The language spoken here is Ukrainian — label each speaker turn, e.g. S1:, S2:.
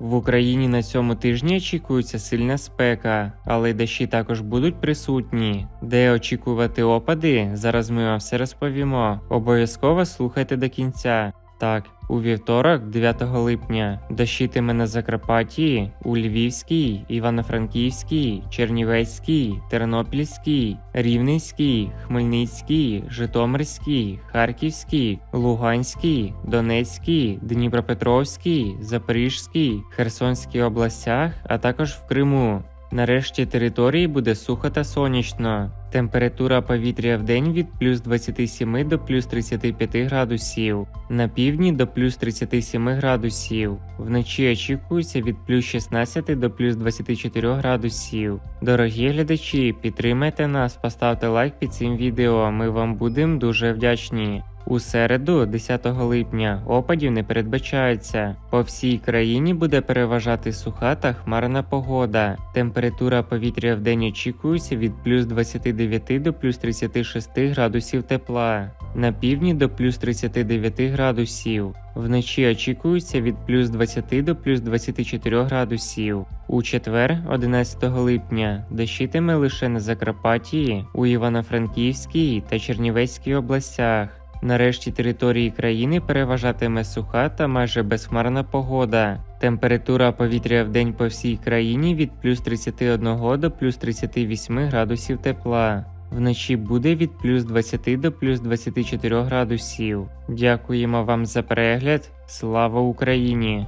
S1: В Україні на цьому тижні очікується сильна спека, але дощі також будуть присутні. Де очікувати опади, зараз ми вам все розповімо. Обов'язково слухайте до кінця. Так, у вівторок, 9 липня, дощитиме на Закарпатті, у Львівській, Івано-Франківській, Чернівецькій, Тернопільській, Рівненській, Хмельницькій, Житомирській, Харківській, Луганській, Донецькій, Дніпропетровській, Запорізькій, Херсонській областях, а також в Криму. Нарешті території буде сухо та сонячно. Температура повітря в день від плюс 27 до плюс 35 градусів, на півдні до плюс 37 градусів. Вночі очікується від плюс 16 до плюс 24 градусів. Дорогі глядачі, підтримайте нас, поставте лайк під цим відео. Ми вам будемо дуже вдячні. У середу, 10 липня, опадів не передбачається. По всій країні буде переважати суха та хмарна погода. Температура повітря в день очікується від плюс 29 до плюс 36 градусів тепла, на півдні до плюс 39 градусів. Вночі очікується від плюс 20 до плюс 24 градусів. У четвер, 11 липня, дощитиме лише на Закарпатті, у Івано-Франківській та Чернівецькій областях. Нарешті території країни переважатиме суха та майже безхмарна погода. Температура повітря в день по всій країні від плюс 31 до плюс 38 градусів тепла. Вночі буде від плюс 20 до плюс 24 градусів. Дякуємо вам за перегляд. Слава Україні!